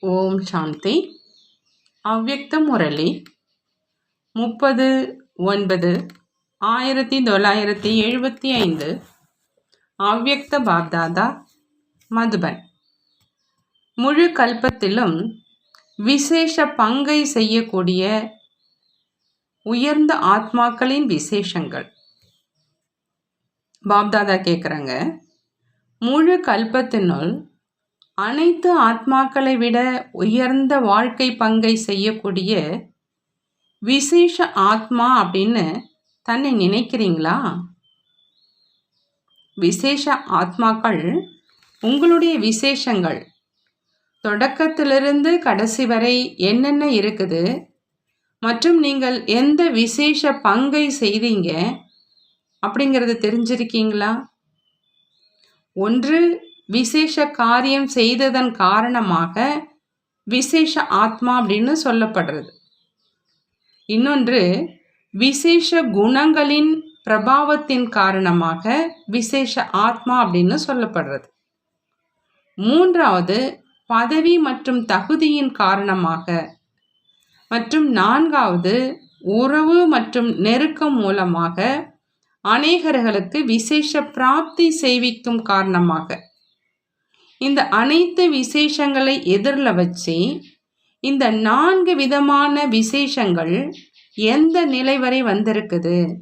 ஓம் சாந்தி. அவ்யக்த முரளி. முப்பது ஒன்பது ஆயிரத்தி தொள்ளாயிரத்தி எழுபத்தி ஐந்து. அவ்யக்த பாப்தாதா மதுபன். முழு கல்பத்திலும் விசேஷ பங்கை செய்யக்கூடிய உயர்ந்த ஆத்மாக்களின் விசேஷங்கள். பாப்தாதா கேட்குறாங்க முழு கல்பத்தினுள் அனைத்து ஆத்மாக்களை விட உயர்ந்த வாழ்க்கை பங்கை செய்யக்கூடிய விசேஷ ஆத்மா அப்படின்னு தன்னை நினைக்கிறீங்களா? விசேஷ ஆத்மாக்கள் உங்களுடைய விசேஷங்கள். தொடக்கத்திலிருந்து கடைசி வரை என்னென்ன இருக்குது? மற்றும் நீங்கள் எந்த விசேஷ பங்கை செய்தீங்க? அப்படிங்கிறத தெரிஞ்சிருக்கீங்களா? ஒன்று விசேஷ காரியம் செய்ததன் காரணமாக விசேஷ ஆத்மா அப்படின்னு சொல்லப்படுறது. இன்னொன்று விசேஷ குணங்களின் பிரபாவத்தின் காரணமாக விசேஷ ஆத்மா அப்படின்னு சொல்லப்படுறது. மூன்றாவது பதவி மற்றும் தகுதியின் காரணமாக. மற்றும் நான்காவது உறவு மற்றும் நெருக்கம் மூலமாக அநேகர்களுக்கு விசேஷ பிராப்தி செய்விக்கும் காரணமாக. இந்த அனைத்து விசேஷங்களை எதிரில் வச்சு இந்த நான்கு விதமான விசேஷங்கள் எந்த நிலை வரை வந்திருக்குது?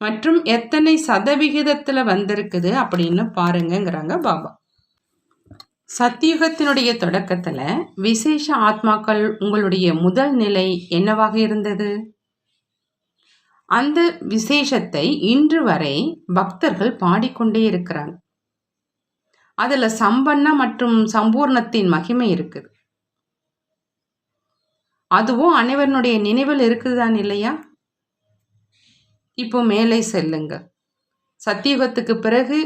மற்றும் எத்தனை சதவிகிதத்தில் வந்திருக்குது அப்படின்னு பாருங்கங்கிறாங்க பாபா. சத்தியுகத்தினுடைய தொடக்கத்தில் விசேஷ ஆத்மாக்கள் உங்களுடைய முதல் நிலை என்னவாக இருந்தது? அந்த விசேஷத்தை இன்று வரை பக்தர்கள் பாடிக்கொண்டே இருக்கிறாங்க. அதில் சம்பன்ன மற்றும் சம்பூர்ணத்தின் மகிமை இருக்குது. அதுவும் அனைவருடைய நினைவில் இருக்குதுதான் இல்லையா? இப்போ மேலே செல்லுங்க சத்தியுகத்துக்கு பிறகு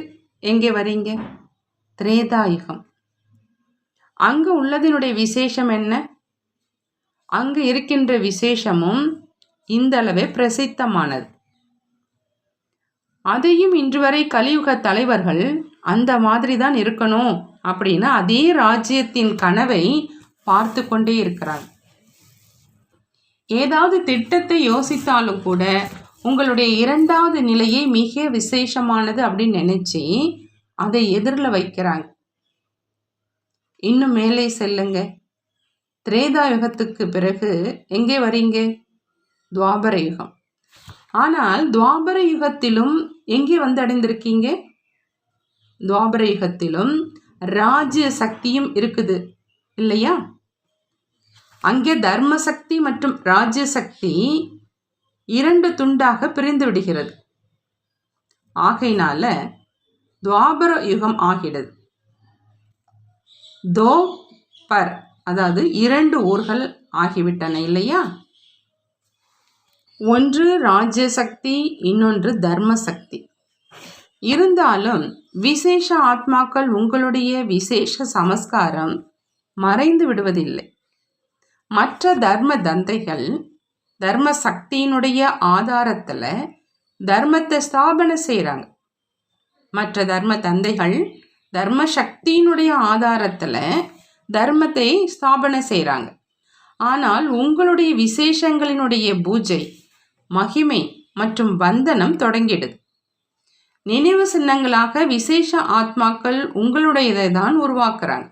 எங்கே வரீங்க? திரேதாயுகம். அங்கு உள்ளதினுடைய விசேஷம் என்ன? அங்கு இருக்கின்ற விசேஷமும் இந்தளவே பிரசித்தமானது. அதையும் இன்று வரை கலியுக தலைவர்கள் அந்த மாதிரி தான் இருக்கணும் அப்படின்னு அதே ராஜ்யத்தின் கனவை பார்த்து கொண்டே இருக்கிறார். ஏதாவது திட்டத்தை யோசித்தாலும் கூட உங்களுடைய இரண்டாவது நிலையை மிக விசேஷமானது அப்படின்னு நினைச்சு அதை எதிரில் வைக்கிறாங்க. இன்னும் மேலே செல்லுங்க. திரேதா யுகத்துக்கு பிறகு எங்கே வரீங்க? துவாபர யுகம். ஆனால் துவாபர யுகத்திலும் எங்கே வந்து அடைந்திருக்கீங்க? துவாபர யுகத்திலும் ராஜ்ய சக்தியும் இருக்குது. இல்லையா? அங்கே தர்ம சக்தி மற்றும் ராஜ்ய சக்தி இரண்டு துண்டாக பிரிந்து விடுகிறது. ஆகையினால துவாபர யுகம் ஆகிடுது தோ பர் அதாவது இரண்டு ஊர்கள் ஆகிவிட்டன இல்லையா? ஒன்று ராஜ்ய சக்தி இன்னொன்று தர்ம சக்தி இருந்தாலும் விசேஷ ஆத்மாக்கள் உங்களுடைய விசேஷ சமஸ்காரம் மறைந்து விடுவதில்லை. மற்ற தர்ம தந்தைகள் தர்ம சக்தியினுடைய ஆதாரத்தில் தர்மத்தை ஸ்தாபனை செய்கிறாங்க மற்ற தர்ம தந்தைகள் தர்ம சக்தியினுடைய ஆதாரத்தில் தர்மத்தை ஸ்தாபனை செய்கிறாங்க ஆனால் உங்களுடைய விசேஷங்களினுடைய பூஜை மகிமை மற்றும் வந்தனம் தொடங்கிடுது. நினைவு சின்னங்களாக விசேஷ ஆத்மாக்கள் உங்களுடையதை தான் உருவாக்குறாங்க.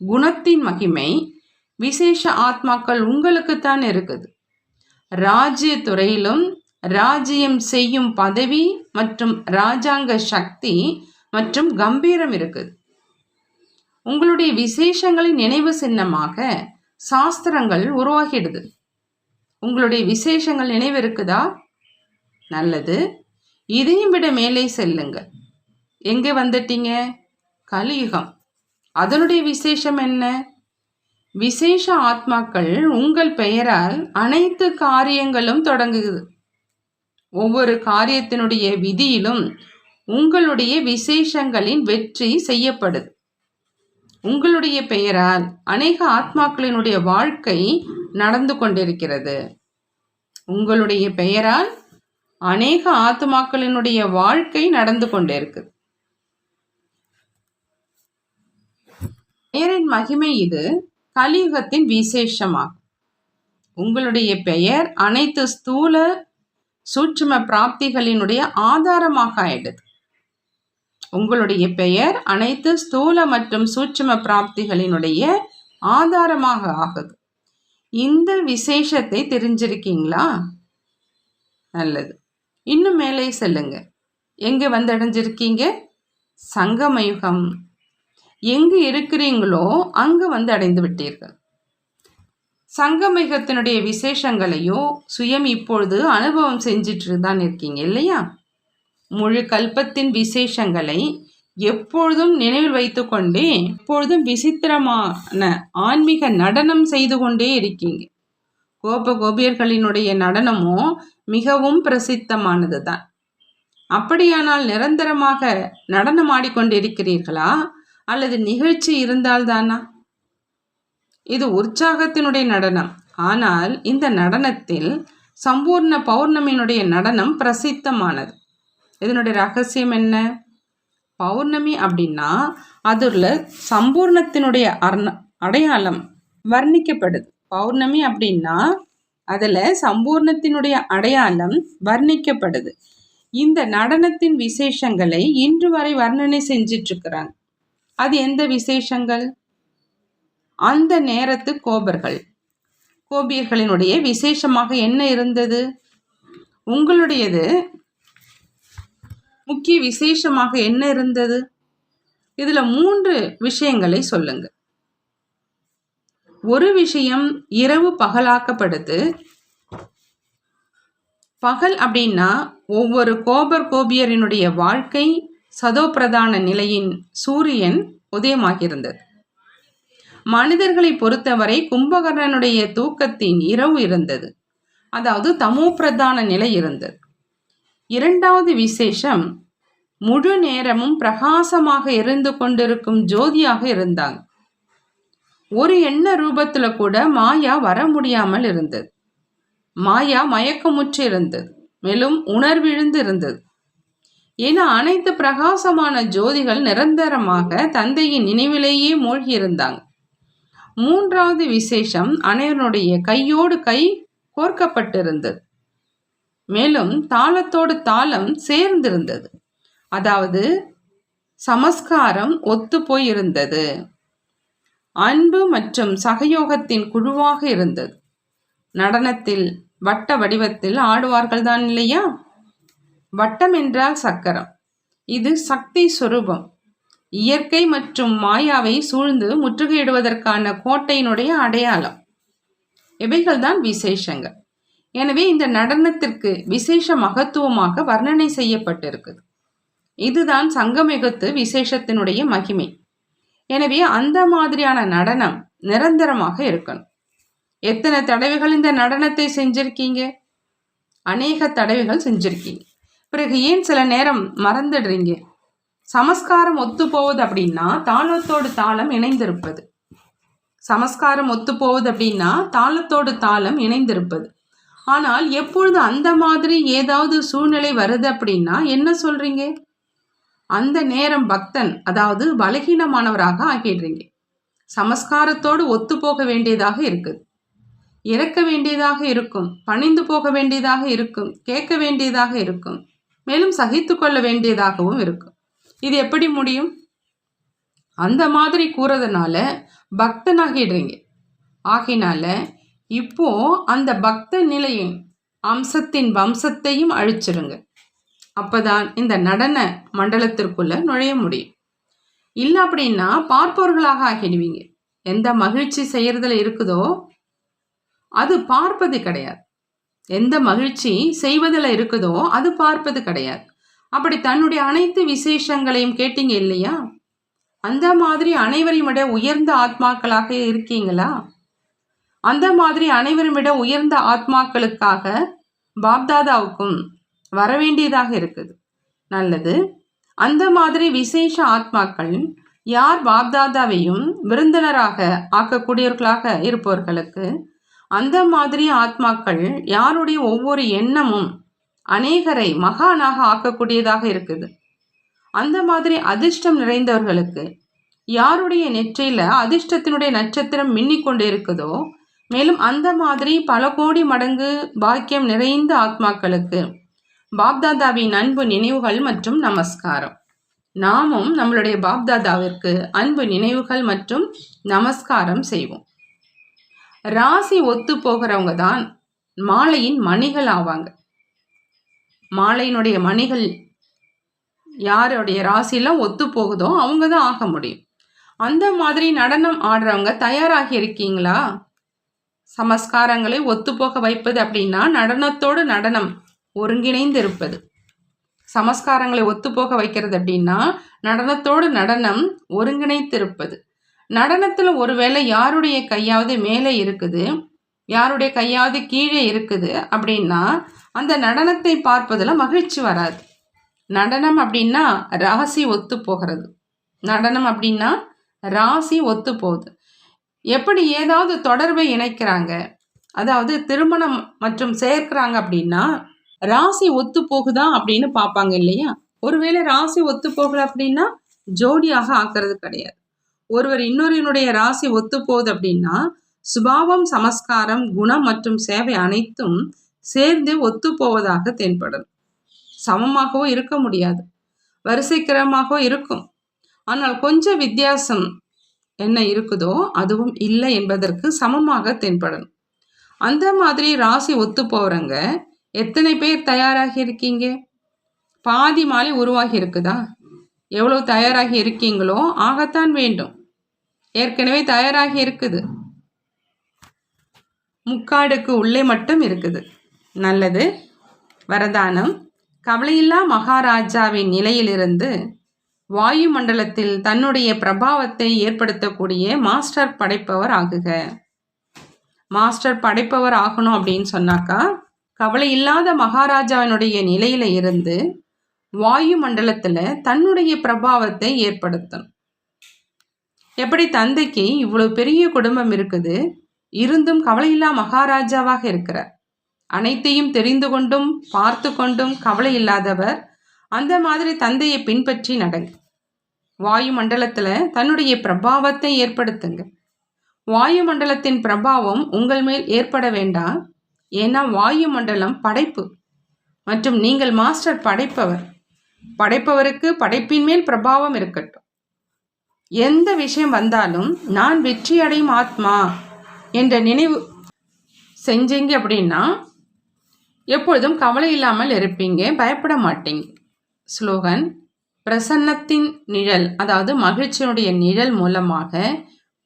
குணத்தின் மகிமை விசேஷ ஆத்மாக்கள் உங்களுக்குத்தான் இருக்குது. ராஜ்ய துறையிலும் ராஜ்யம் செய்யும் பதவி மற்றும் ராஜாங்க சக்தி மற்றும் கம்பீரம் இருக்குது. உங்களுடைய விசேஷங்களின் நினைவு சின்னமாக சாஸ்திரங்கள் உருவாகிடுது உங்களுடைய விசேஷங்கள் நினைவு இருக்குதா? நல்லது. இதையும் விட மேலே செல்லுங்க எங்கே வந்துட்டீங்க? கலியுகம். அதனுடைய விசேஷம் என்ன? விசேஷ ஆத்மாக்கள் உங்கள் பெயரால் அனைத்து காரியங்களும் தொடங்குது ஒவ்வொரு காரியத்தினுடைய விதியிலும் உங்களுடைய விசேஷங்களின் வெற்றி செய்யப்படுது. உங்களுடைய பெயரால் அநேக ஆத்மாக்களினுடைய வாழ்க்கை நடந்து கொண்டிருக்கிறது. உங்களுடைய பெயரால் அநேக ஆத்மாக்களினுடைய வாழ்க்கை நடந்து கொண்டிருக்குது பெயரின் மகிமை இது கலியுகத்தின் விசேஷமாகும். உங்களுடைய பெயர் அனைத்து ஸ்தூல சூட்சும பிராப்திகளினுடைய ஆதாரமாக ஆயிடுது. உங்களுடைய பெயர் அனைத்து ஸ்தூல மற்றும் சூட்சும பிராப்திகளினுடைய ஆதாரமாக ஆகுது. இந்த விசேஷத்தை தெரிஞ்சிருக்கீங்களா? நல்லது. இன்னும் மேலே செல்லுங்க. எங்கே வந்தடைஞ்சிருக்கீங்க? சங்கமயுகம். எங்கு இருக்கிறீங்களோ அங்கு வந்து அடைந்து விட்டீர்கள். சங்கமயுகத்தினுடைய விசேஷங்களையும் சுயம் இப்பொழுது அனுபவம் செஞ்சிட்டு தான் இருக்கீங்க இல்லையா? முழு கல்பத்தின் விசேஷங்களை எப்பொழுதும் நினைவில் வைத்துக்கொண்டே எப்பொழுதும் விசித்திரமான ஆன்மீக நடனம் செய்து கொண்டே இருக்கீங்க. கோப கோபியர்களினுடைய நடனமும் மிகவும் பிரசித்தமானது தான் அப்படியானால் நிரந்தரமாக நடனம் ஆடிக்கொண்டிருக்கிறீர்களா? அல்லது நிகழ்ச்சி இருந்தால்தானா? இது உற்சாகத்தினுடைய நடனம். ஆனால் இந்த நடனத்தில் சம்பூர்ண பௌர்ணமியினுடைய நடனம் பிரசித்தமானது. இதனுடைய ரகசியம் என்ன? பௌர்ணமி அப்படின்னா அதில் சம்பூர்ணத்தினுடைய அர்ண அடையாளம் வர்ணிக்கப்படுது. பௌர்ணமி அப்படின்னா அதில் சம்பூர்ணத்தினுடைய அடையாளம் வர்ணிக்கப்படுது. இந்த நடனத்தின் விசேஷங்களை இன்று வரை வர்ணனை செஞ்சிட்ருக்கிறாங்க. அது எந்த விசேஷங்கள்? அந்த நேரத்து கோபர்கள். கோபியர்களினுடைய விசேஷமாக என்ன இருந்தது? உங்களுடையது முக்கிய விசேஷமாக என்ன இருந்தது? இதில் மூன்று விஷயங்களை சொல்லுங்க. ஒரு விஷயம் இரவு பகலாக்கப்படுது. பகல் அப்படின்னா ஒவ்வொரு கோபர் கோபியரினுடைய வாழ்க்கை சதோப்பிரதான நிலையின் சூரியன் உதயமாகியிருந்தது. மனிதர்களை பொறுத்தவரை கும்பகர்ணனுடைய தூக்கத்தின் இரவு இருந்தது. அதாவது தமோ பிரதான நிலை இருந்தது. இரண்டாவது விசேஷம் முழு நேரமும் பிரகாசமாக இருந்து கொண்டிருக்கும் ஜோதியாக இருந்தாங்க. ஒரு எண்ண ரூபத்துல கூட மாயா வர முடியாமல் இருந்தது. மாயா மயக்கமுற்று இருந்தது மேலும் உணர்விழுந்து இருந்தது என அனைத்து பிரகாசமான ஜோதிகள் நிரந்தரமாக தந்தையின் நினைவிலேயே மூழ்கி இருந்தாங்க மூன்றாவது விசேஷம் அனைவருடைய கையோடு கை கோர்க்கப்பட்டிருந்தது. மேலும் தாளத்தோடு தாளம் சேர்ந்திருந்தது. அதாவது சமஸ்காரம் ஒத்து போயிருந்தது. அன்பு மற்றும் சகயோகத்தின் குழுவாக இருந்தது. நடனத்தில் வட்ட வடிவத்தில் ஆடுவார்கள் தான் இல்லையா? வட்டம் என்றால் சக்கரம். இது சக்தி சொரூபம். இயற்கை மற்றும் மாயாவை சூழ்ந்து முற்றுகையிடுவதற்கான கோட்டையினுடைய அடையாளம். இவைகள்தான் விசேஷங்கள். எனவே இந்த நடனத்திற்கு விசேஷ மகத்துவமாக வர்ணனை செய்யப்பட்டிருக்குது. இதுதான் சங்கமிகத்து விசேஷத்தினுடைய மகிமை. எனவே அந்த மாதிரியான நடனம் நிரந்தரமாக இருக்கணும். எத்தனை தடவைகள் இந்த நடனத்தை செஞ்சிருக்கீங்க? அநேக தடவைகள் செஞ்சிருக்கீங்க. பிறகு ஏன் சில நேரம் மறந்துடுறீங்க? சமஸ்காரம் ஒத்து போவது அப்படின்னா தாளத்தோடு தாளம் இணைந்திருப்பது. சமஸ்காரம் ஒத்து போவது அப்படின்னா தாளத்தோடு தாளம் இணைந்திருப்பது. ஆனால் எப்பொழுது அந்த மாதிரி ஏதாவது சூழ்நிலை வருது அப்படின்னா என்ன சொல்றீங்க? அந்த நேரம் பக்தன் அதாவது பலகீனமானவராக ஆகிடுறீங்க சமஸ்காரத்தோடு ஒத்து போக வேண்டியதாக இருக்குது. இறக்க வேண்டியதாக இருக்கும் பணிந்து போக வேண்டியதாக இருக்கும் கேட்க வேண்டியதாக இருக்கும் மேலும் சகித்து கொள்ள வேண்டியதாகவும் இருக்கும். இது எப்படி முடியும்? அந்த மாதிரி கூறதுனால பக்தனாகிடுறீங்க ஆகினால இப்போ அந்த பக்த நிலையின் அம்சத்தின் வம்சத்தையும் அழிச்சிருங்க. அப்பதான் இந்த நடன மண்டலத்திற்குள்ள நுழைய முடியும். இல்லை அப்படின்னா பார்ப்பவர்களாக ஆகிடுவீங்க. எந்த மகிழ்ச்சி செய்யறதுல இருக்குதோ அது பார்ப்பது கிடையாது. எந்த மகிழ்ச்சி செய்வதில் இருக்குதோ அது பார்ப்பது கிடையாது. அப்படி தன்னுடைய அனைத்து விசேஷங்களையும் கேட்டீங்க இல்லையா? அந்த மாதிரி அனைவரையும் விட உயர்ந்த ஆத்மாக்களாக இருக்கீங்களா? அந்த மாதிரி அனைவரும் விட உயர்ந்த ஆத்மாக்களுக்காக பாப்தாதாவுக்கும் வரவேண்டியதாக இருக்குது. நல்லது. அந்த மாதிரி விசேஷ ஆத்மாக்கள் யார் பாப்தாதாவையும் விருந்தினராக ஆக்கக்கூடியவர்களாக இருப்பவர்களுக்கு அந்த மாதிரி ஆத்மாக்கள் யாருடைய ஒவ்வொரு எண்ணமும் அநேகரை மகானாக ஆக்கக்கூடியதாக இருக்குது. அந்த மாதிரி அதிர்ஷ்டம் நிறைந்தவர்களுக்கு யாருடைய நெற்றியில அதிர்ஷ்டத்தினுடைய நட்சத்திரம் மின்னிக் கொண்டு இருக்குதோ மேலும் அந்த மாதிரி பல கோடி மடங்கு பாக்கியம் நிறைந்த ஆத்மாக்களுக்கு பாப்தாதாவின் அன்பு நினைவுகள் மற்றும் நமஸ்காரம். நாமும் நம்மளுடைய பாப்தாதாவிற்கு அன்பு நினைவுகள் மற்றும் நமஸ்காரம் செய்வோம். ராசி ஒத்து போகிறவங்க தான் மாலையின் மணிகள் ஆவாங்க. மாலையினுடைய மணிகள் யாருடைய ராசிலாம் ஒத்து போகுதோ அவங்க தான் ஆக முடியும். அந்த மாதிரி நடனம் ஆடுறவங்க தயாராகி இருக்கீங்களா? சமஸ்காரங்களை ஒத்துப்போக வைப்பது அப்படின்னா நடனத்தோடு நடனம் ஒருங்கிணைந்து இருப்பது சமஸ்காரங்களை ஒத்துப்போக வைக்கிறது அப்படின்னா நடனத்தோடு நடனம் ஒருங்கிணைத்து இருப்பது நடனத்தில் ஒருவேளை யாருடைய கையாவது மேலே இருக்குது யாருடைய கையாவது கீழே இருக்குது அப்படின்னா அந்த நடனத்தை பார்ப்பதில் மகிழ்ச்சி வராது. நடனம் அப்படின்னா ராசி ஒத்து போகிறது. நடனம் அப்படின்னா ராசி ஒத்து போகுது. எப்படி ஏதாவது தொடர்பை இணைக்கிறாங்க அதாவது திருமணம் மற்றும் சேர்க்கிறாங்க அப்படின்னா ராசி ஒத்து போகுதா அப்படின்னு பார்ப்பாங்க இல்லையா? ஒருவேளை ராசி ஒத்து போகல அப்படின்னா ஜோடியாக ஆக்கிறது கிடையாது. ஒருவர் இன்னொருவனுடைய ராசி ஒத்து போகுது அப்படின்னா சுபாவம் சமஸ்காரம் குணம் மற்றும் சேவை அனைத்தும் சேர்ந்து ஒத்து போவதாக தென்படும். சமமாகவும் இருக்க முடியாது. வரிசைக்கிரமாகவும் இருக்கும். ஆனால் கொஞ்சம் வித்தியாசம் என்ன இருக்குதோ அதுவும் இல்லை என்பதற்கு சமமாக தென்படும். அந்த மாதிரி ராசி ஒத்து போகிறவங்க எத்தனை பேர் தயாராகி இருக்கீங்க பாதி மாலை உருவாகி இருக்குதா எவ்வளோ தயாராகி இருக்கீங்களோ ஆகத்தான் வேண்டும். ஏற்கனவே தயாராகி இருக்குது. முக்காடுக்கு உள்ளே மட்டும் இருக்குது. நல்லது. வரதானம். கவலையில்லா மகாராஜாவின் நிலையிலிருந்து வாயு மண்டலத்தில் தன்னுடைய பிரபாவத்தை ஏற்படுத்தக்கூடிய மாஸ்டர் படைப்பவர் ஆகுக. மாஸ்டர் படைப்பவர் ஆகணும் அப்படின்னு சொன்னாக்கா கவலை இல்லாத மகாராஜாவினுடைய நிலையில இருந்து வாயு மண்டலத்தில் தன்னுடைய பிரபாவத்தை ஏற்படுத்தணும். எப்படி தந்தைக்கு இவ்வளோ பெரிய குடும்பம் இருக்குது? இருந்தும் கவலையில்லா மகாராஜாவாக இருக்கிறார். அனைத்தையும் தெரிந்து கொண்டும் பார்த்து கொண்டும் கவலை இல்லாதவர் அந்த மாதிரி தந்தையை பின்பற்றி நடங்க. வாயு மண்டலத்தில் தன்னுடைய பிரபாவத்தை ஏற்படுத்துங்க. வாயு மண்டலத்தின் பிரபாவம் உங்கள் மேல் ஏற்பட வேண்டாம். ஏன்னா வாயு மண்டலம் படைப்பு. மற்றும் நீங்கள் மாஸ்டர் படைப்பவர். படைப்பவருக்கு படைப்பின் மேல் பிரபாவம் இருக்கட்டும். எந்த விஷயம் வந்தாலும் நான் வெற்றி அடையும் ஆத்மா என்ற நினைவு செஞ்சீங்க அப்படின்னா எப்பொழுதும் கவலை இல்லாமல் இருப்பீங்க பயப்பட மாட்டீங்க. ஸ்லோகன் பிரசன்னத்தின் நிழல் அதாவது மகிழ்ச்சியினுடைய நிழல் மூலமாக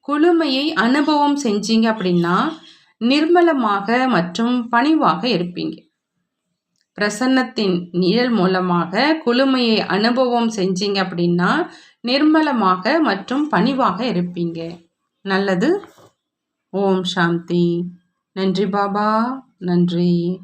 குளுமையை அனுபவம் செஞ்சீங்க அப்படின்னா நிர்மலமாக மற்றும் பணிவாக இருப்பீங்க. பிரசன்னத்தின் நிழல் மூலமாக குளுமையை அனுபவம் செஞ்சீங்க அப்படின்னா நிர்மலமாக மற்றும் பணிவாக இருப்பீங்க. நல்லது. ஓம் சாந்தி. நன்றி பாபா. நன்றி.